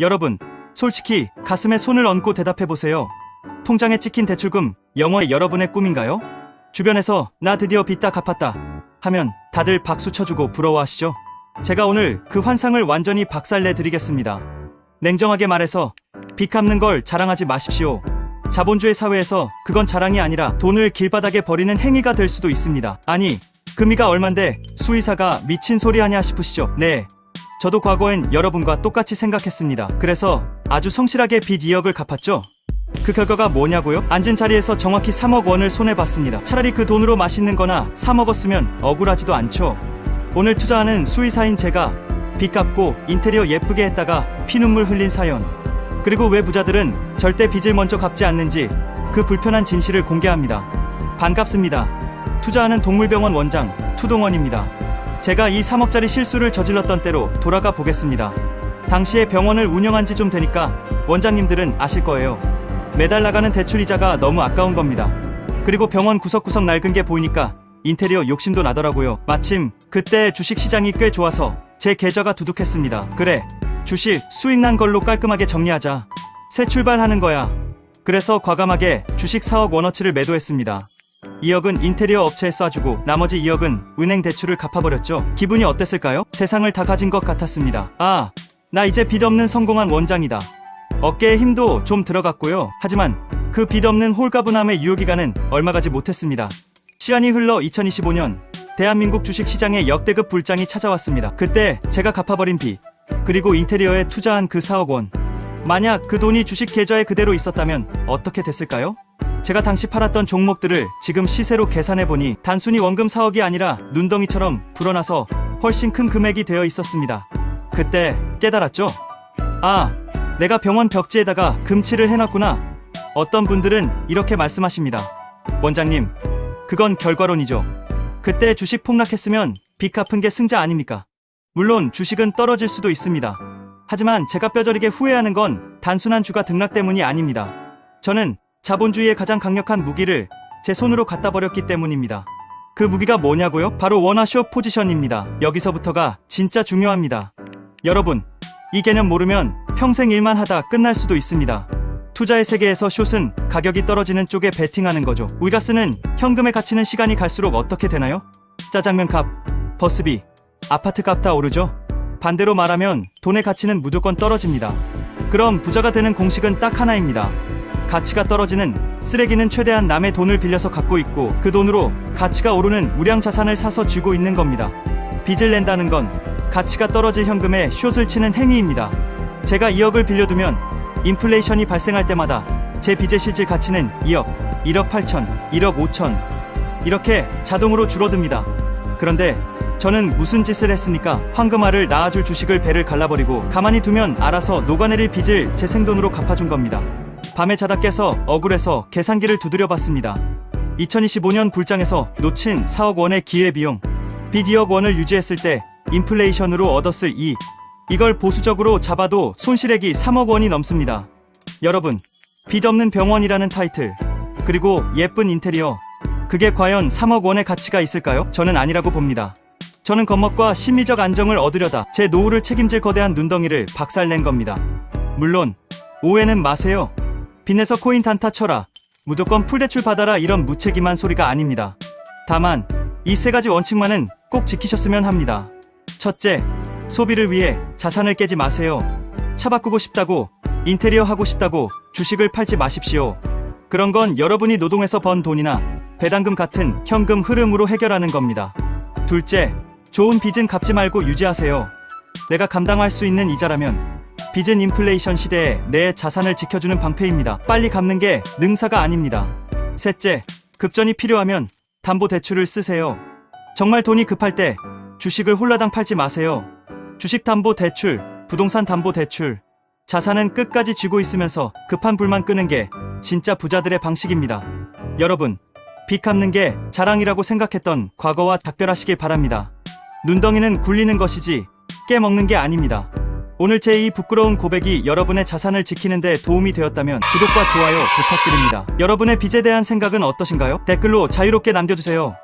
여러분, 솔직히 가슴에 손을 얹고 대답해보세요. 통장에 찍힌 대출금, 영어의 여러분의 꿈인가요? 주변에서 나 드디어 빚 다 갚았다 하면 다들 박수 쳐주고 부러워하시죠? 제가 오늘 그 환상을 완전히 박살내 드리겠습니다. 냉정하게 말해서 빚 갚는 걸 자랑하지 마십시오. 자본주의 사회에서 그건 자랑이 아니라 돈을 길바닥에 버리는 행위가 될 수도 있습니다. 아니, 금리가 얼만데 수의사가 미친 소리 하냐 싶으시죠? 네. 저도 과거엔 여러분과 똑같이 생각했습니다. 그래서 아주 성실하게 빚 2억을 갚았죠. 그 결과가 뭐냐고요? 앉은 자리에서 정확히 3억 원을 손해봤습니다. 차라리 그 돈으로 맛있는 거나 사 먹었으면 억울하지도 않죠. 오늘 투자하는 수의사인 제가 빚 갚고 인테리어 예쁘게 했다가 피눈물 흘린 사연. 그리고 왜 부자들은 절대 빚을 먼저 갚지 않는지 그 불편한 진실을 공개합니다. 반갑습니다. 투자하는 동물병원 원장 투동원입니다. 제가 이 3억짜리 실수를 저질렀던 때로 돌아가 보겠습니다. 당시에 병원을 운영한 지 좀 되니까 원장님들은 아실 거예요. 매달 나가는 대출 이자가 너무 아까운 겁니다. 그리고 병원 구석구석 낡은 게 보이니까 인테리어 욕심도 나더라고요. 마침 그때 주식 시장이 꽤 좋아서 제 계좌가 두둑했습니다. 그래, 주식 수익 난 걸로 깔끔하게 정리하자. 새 출발하는 거야. 그래서 과감하게 주식 4억 원어치를 매도했습니다. 2억은 인테리어 업체에 쏴주고 나머지 2억은 은행 대출을 갚아버렸죠. 기분이 어땠을까요? 세상을 다 가진 것 같았습니다. 아, 나 이제 빚 없는 성공한 원장이다. 어깨에 힘도 좀 들어갔고요. 하지만 그 빚 없는 홀가분함의 유효기간은 얼마 가지 못했습니다. 시간이 흘러 2025년 대한민국 주식시장에 역대급 불장이 찾아왔습니다. 그때 제가 갚아버린 빚 그리고 인테리어에 투자한 그 4억 원 만약 그 돈이 주식 계좌에 그대로 있었다면 어떻게 됐을까요? 제가 당시 팔았던 종목들을 지금 시세로 계산해보니 단순히 원금 4억이 아니라 눈덩이처럼 불어나서 훨씬 큰 금액이 되어 있었습니다. 그때 깨달았죠? 아, 내가 병원 벽지에다가 금칠을 해놨구나. 어떤 분들은 이렇게 말씀하십니다. 원장님, 그건 결과론이죠. 그때 주식 폭락했으면 빚 갚은 게 승자 아닙니까? 물론 주식은 떨어질 수도 있습니다. 하지만 제가 뼈저리게 후회하는 건 단순한 주가 등락 때문이 아닙니다. 저는 자본주의의 가장 강력한 무기를 제 손으로 갖다 버렸기 때문입니다. 그 무기가 뭐냐고요? 바로 원화쇼 포지션입니다. 여기서부터가 진짜 중요합니다. 여러분, 이 개념 모르면 평생 일만 하다 끝날 수도 있습니다. 투자의 세계에서 숏은 가격이 떨어지는 쪽에 베팅하는 거죠. 우리가 쓰는 현금에 갇히는 시간이 갈수록 어떻게 되나요? 짜장면 값, 버스비, 아파트 값 다 오르죠? 반대로 말하면 돈의 가치는 무조건 떨어집니다. 그럼 부자가 되는 공식은 딱 하나입니다. 가치가 떨어지는 쓰레기는 최대한 남의 돈을 빌려서 갖고 있고 그 돈으로 가치가 오르는 우량 자산을 사서 쥐고 있는 겁니다. 빚을 낸다는 건 가치가 떨어질 현금에 숏을 치는 행위입니다. 제가 2억을 빌려두면 인플레이션이 발생할 때마다 제 빚의 실질 가치는 2억, 1억 8천, 1억 5천 이렇게 자동으로 줄어듭니다. 그런데 저는 무슨 짓을 했습니까? 황금알을 낳아줄 주식을 배를 갈라버리고 가만히 두면 알아서 녹아내릴 빚을 제 생돈으로 갚아준 겁니다. 밤에 자다 깨서 억울해서 계산기를 두드려 봤습니다. 2025년 불장에서 놓친 4억 원의 기회비용, 빚 2억 원을 유지했을 때 인플레이션으로 얻었을 이 이걸 보수적으로 잡아도 손실액이 3억 원이 넘습니다. 여러분, 빚 없는 병원이라는 타이틀, 그리고 예쁜 인테리어, 그게 과연 3억 원의 가치가 있을까요? 저는 아니라고 봅니다. 저는 겉멋과 심리적 안정을 얻으려다 제 노후를 책임질 거대한 눈덩이를 박살낸 겁니다. 물론, 오해는 마세요. 빚내서 코인 단타 쳐라. 무조건 풀대출 받아라 이런 무책임한 소리가 아닙니다. 다만, 이 세 가지 원칙만은 꼭 지키셨으면 합니다. 첫째, 소비를 위해 자산을 깨지 마세요. 차 바꾸고 싶다고, 인테리어 하고 싶다고 주식을 팔지 마십시오. 그런 건 여러분이 노동해서 번 돈이나 배당금 같은 현금 흐름으로 해결하는 겁니다. 둘째, 좋은 빚은 갚지 말고 유지하세요. 내가 감당할 수 있는 이자라면 빚은 인플레이션 시대에 내 자산을 지켜주는 방패입니다. 빨리 갚는 게 능사가 아닙니다. 셋째, 급전이 필요하면 담보 대출을 쓰세요. 정말 돈이 급할 때 주식을 홀라당 팔지 마세요. 주식 담보 대출, 부동산 담보 대출, 자산은 끝까지 쥐고 있으면서 급한 불만 끄는 게 진짜 부자들의 방식입니다. 여러분, 빚 갚는 게 자랑이라고 생각했던 과거와 작별하시길 바랍니다. 눈덩이는 굴리는 것이지 깨먹는 게 아닙니다. 오늘 제 이 부끄러운 고백이 여러분의 자산을 지키는 데 도움이 되었다면 구독과 좋아요 부탁드립니다. 여러분의 빚에 대한 생각은 어떠신가요? 댓글로 자유롭게 남겨주세요.